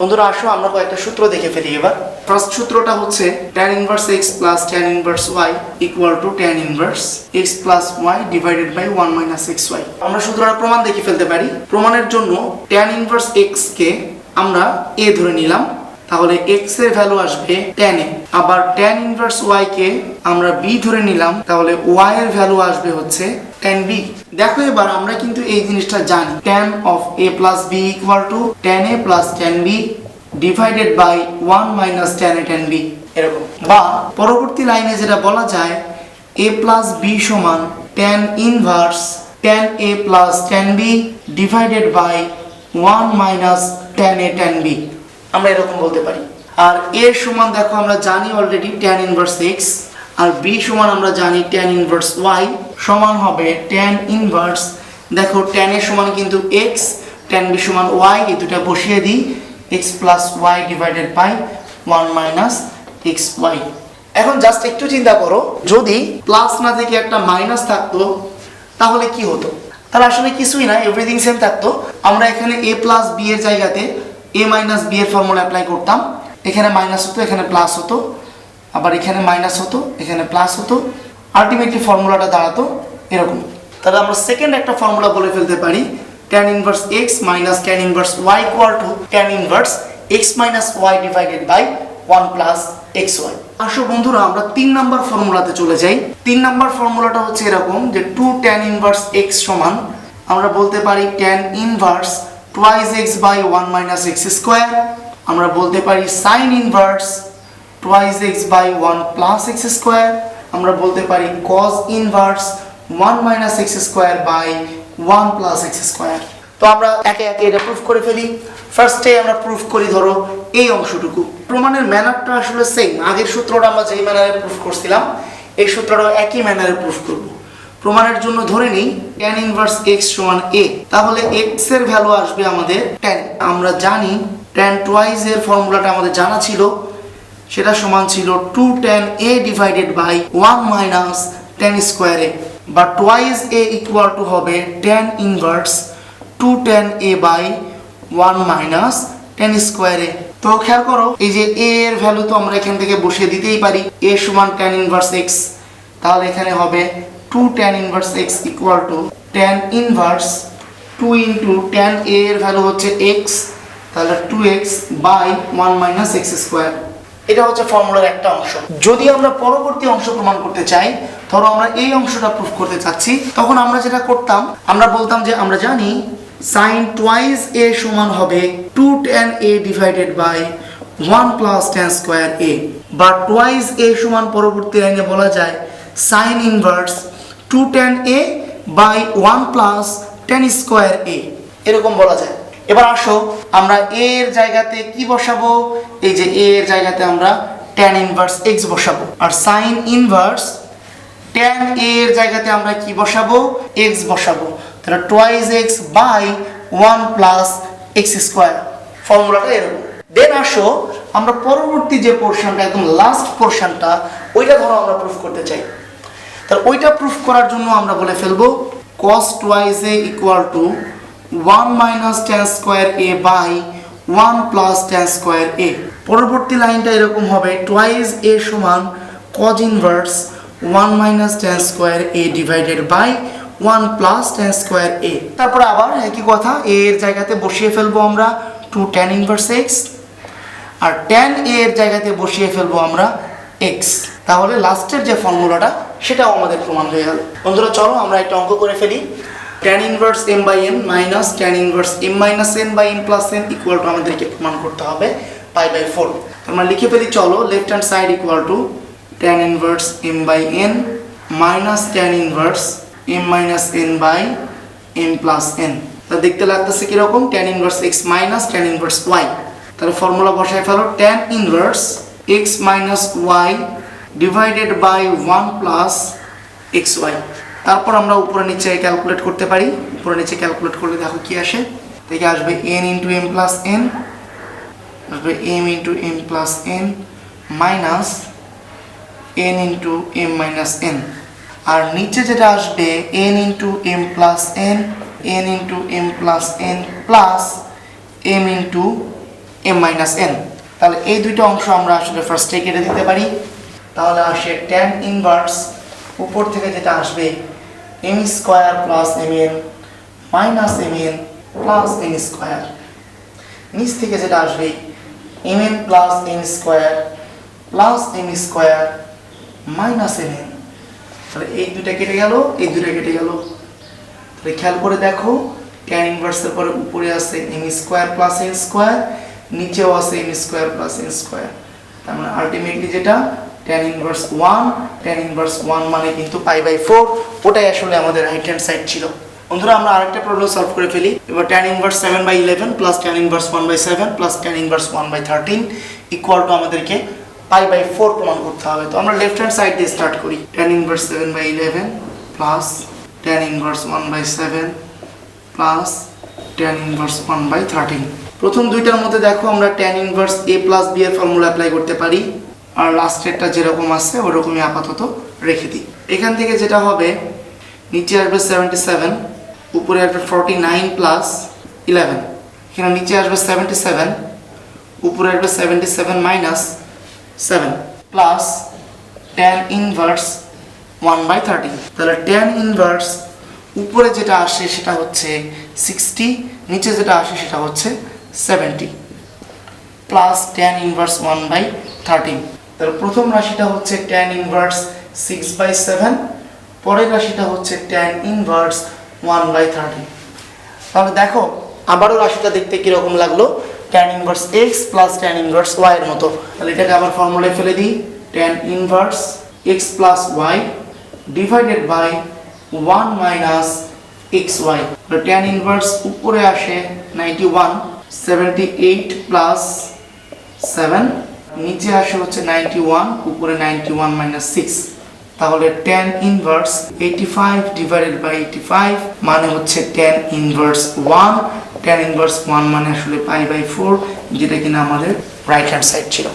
বন্ধুরা, আসো, আমরা কয়েকটা সূত্র দেখে ফেলি এবার। ফার্স্ট সূত্রটা হচ্ছে tan inverse x plus tan inverse y equal to tan inverse x plus y divided by 1 minus xy আমরা সূত্রটা প্রমাণ দেখে ফেলতে পারি। প্রমাণের জন্য tan ইনভার্স x কে আমরা a ধরে নিলাম। তাহলে x এর ভ্যালু আসবে tan এ। আবার tan ইনভার্স y কে আমরা b ধরে নিলাম। তাহলে y এর ভ্যালু আসবে হচ্ছে tan b দেখো এবার আমরা কিন্তু এই জিনিসটা জানি। tan of a plus b equal to tan a plus tan b divided by 1 minus tan a tan b এরকম। বা পরবর্তী লাইনে যেটা বলা যায়, a প্লাস b সমান tan inverse tan a plus tan b divided by 1 minus tan a tan b আমরা এরকম বলতে পারি। আর a সমান দেখো আমরা জানি অলরেডি tan ইনভার্স x, আর b সমান আমরা জানি tan ইনভার্স y সমান হবে tan ইনভার্স দেখো এর সমান কিন্তু x, tan b সমান y, এই দুটো বসিয়ে দিই। x plus y divided by 1 minus x y এখন জাস্ট একটু চিন্তা করো, যদি প্লাস না থেকে একটা মাইনাস থাকতো, তাহলে কি হতো? তাহলে আসলে কিছুই না এভরিথিং সেম থাকতো। আমরা এখানে এ প্লাস বি এর জায়গাতে এ মাইনাস বি এর ফর্মুলা অ্যাপ্লাই করতাম। এখানে মাইনাস হতো, এখানে প্লাস হতো। আবার এখানে মাইনাস হতো, এখানে প্লাস হতো। আলটিমেটলি ফর্মুলাটা দাঁড়াতো এরকম। তাহলে আমরা সেকেন্ড একটা ফর্মুলা বলে ফেলতে পারি, tan inverse X minus tan inverse Y equal to tan inverse X minus Y divided by one plus X Y আসো বন্ধুরা, আমরা তিন নাম্বার ফর্মুলাতে চলে যাই। তিন নাম্বার ফর্মুলাটা হচ্ছে এরকম যে 2 tan ইনভার্স এক্স সমান, আমরা বলতে পারি tan inverse twice X by one minus X square আমরা বলতে পারি sine inverse twice X by one plus X square আমরা বলতে পারি cos inverse one minus X square by one plus X square তো আমরা একে একে এটা প্রুফ করে ফেলি। ফার্স্টে আমরা প্রুফ করি ধরো এই অংশটুকু। প্রমাণের ম্যানারটা আসলে সেম আগের সূত্রটা আমরা যেই ম্যানারে প্রুফ করছিলাম, এই সূত্রটাও একই ম্যানারে প্রুফ করব। প্রমাণের জন্য ধরে নিই tan ইনভার্স x সমান a তাহলে x এর ভ্যালু আসবে আমাদের tan আমরা জানি tan টুয়াইস এর ফর্মুলাটা আমাদের জানা ছিল। সেটা সমান ছিল two tan A divided by one minus tan square বা টোয়াইস এ ইকুয়াল টু হবে tan inverse two tan A by one minus tan square তো খেয়াল করো, এই যে এ এর ভ্যালু তো আমরা এখান থেকে বসিয়ে দিতেই পারি এ সমান টেন ইনভার্স এক্স তাহলে এখানে হবে two tan inverse X equal to tan inverse two into tan A এর ভ্যালু হচ্ছে এক্স তাহলে two X by one minus X square এটা হচ্ছে ফর্মুলার একটা অংশ। যদি আমরা পরবর্তী অংশ প্রমাণ করতে চাই, ধরো আমরা এই অংশটা প্রুফ করতে চাচ্ছি, তখন আমরা যেটা করতাম, আমরা বলতাম যে আমরা জানি সাইন টুয়াইস এ সমান হবে two tan A divided by one plus tan square A বা টুয়াইস এ সমান পরবর্তী লাইনে বলা যায় sine inverse two tan A by one plus tan square A এরকম বলা যায়। এবার আসো, আমরা এ এর জায়গাতে কি বসাবো? এই যে এ এর জায়গাতে আমরা tan ইনভার্স x বসাবো। আর sin ইনভার্স a এর জায়গাতে আমরা কি বসাবো? x বসাবো। তাহলে twice x by 1 plus x square ফর্মুলাটা এরকম। দেন আসো, আমরা পরবর্তী যে পোরশনটা একদম লাস্ট পোরশনটা ওইটা ধরো আমরা প্রুফ করতে চাই। তাহলে ওইটা প্রুফ করার জন্য আমরা বলে ফেলব, cos twice a equal to 1 minus tan square a by 1 plus tan square a পরবর্তী লাইনটা এরকম হবে টুয়াইস a সমান cos inverse 1 minus tan square a divided by 1 plus tan square a তারপরে আবার একই কথা, a এর জায়গাতে বসিয়ে ফেলব আমরা 2 tan ইনভার্স x, আর a এর জায়গাতে বসিয়ে ফেলব আমরা x তাহলে লাস্টের যে ফর্মুলাটা সেটাও আমাদের প্রমাণ হয়ে গেল। বন্ধুরা, চলো আমরা একটা অঙ্ক করে ফেলি। Tan inverse m by n minus tan inverse m minus n by m plus n equal to আমাদেরকে প্রমাণ করতে হবে পাই বাই ফোর আমরা লিখে ফেলি, চলো left hand side equal to tan inverse m by n minus tan inverse m minus n by m plus n তা দেখতে লাগতেছে কীরকম? tan inverse x minus tan inverse y তাহলে ফর্মুলা বসায় ফেলো, tan inverse x minus y divided by one plus X Y তারপর আমরা উপরে নিচে ক্যালকুলেট করতে পারি। উপরে নিচে ক্যালকুলেট করলে দেখো কি আসে? থেকে আসবে N into M plus N আসবে M into M plus N minus N into M minus N আর নিচে যেটা আসবে N into M plus N N into M plus N plus M into M minus N তাহলে এই দুইটা অংশ আমরা আসলে ফার্স্টে কেটে দিতে পারি। তাহলে আসে ট্যান ইনভার্স উপর থেকে যেটা আসবে M square plus M N minus M N plus N square নিচ থেকে যেটা আসবে M N plus N square plus M square minus M N তাহলে এই দুইটা কেটে গেল, এই দুইটা কেটে গেল। তাহলে খেয়াল করে দেখো ট্যান ইনভার্সের পরে উপরে আছে M square plus N square নিচেও আছে M square plus N square তার মানে আলটিমেটলি যেটা tan inverse one tan inverse one মানে কিন্তু পাই বাই ফোর ওটাই আসলে আমাদের রাইট হ্যান্ড সাইড ছিল। বন্ধুরা, আমরা আরেকটা প্রবলেম সলভ করে ফেলি। এবার tan inverse seven by eleven plus tan inverse one by seven plus tan inverse one by thirteen equal to আমাদেরকে পাই বাই ফোর প্রমাণ করতে হবে। তো আমরা লেফট হ্যান্ড সাইড দিয়ে স্টার্ট করি। Tan inverse seven by eleven plus tan inverse one by seven plus tan inverse one by thirteen প্রথম দুইটার মধ্যে দেখো আমরা tan inverse A plus B এর ফর্মুলা অ্যাপ্লাই করতে পারি। আর লাস্টেরটা যেরকম আছে, ওরকমই আপাতত রেখে দিই। এখান থেকে যেটা হবে, নিচে আসবে সেভেন্টি সেভেন উপরে আসবে ফর্টি নাইন প্লাস ইলেভেন এখানে নিচে আসবে সেভেন্টি সেভেন উপরে আসবে seventy seven minus seven plus tan inverse one by thirty তাহলে টেন ইনভার্স উপরে যেটা আসে সেটা হচ্ছে সিক্সটি নিচে যেটা আসে সেটা হচ্ছে seventy plus tan inverse one by thirteen তাহলে প্রথম রাশিটা হচ্ছে tan inverse six by seven পরের রাশিটা হচ্ছে tan inverse one by thirteen তাহলে দেখো, আবারও রাশিটা দেখতে কীরকম লাগল? Tan inverse X plus tan inverse Y এর মতো। তাহলে এটাকে আবার ফর্মুলায় ফেলে দিই। Tan inverse X plus Y divided by one minus X Y tan inverse উপরে আসে ninety one seventy eight plus seven নিচে আসে হচ্ছে নাইনটি ওয়ান উপরে নাইনটি ওয়ান মাইনাস সিক্স তাহলে tan inverse eighty five divided by eighty five মানে হচ্ছে tan inverse one tan inverse one মানে আসলে পাই বাই ফোর যেটা কিনা আমাদের রাইট হ্যান্ড সাইড ছিল।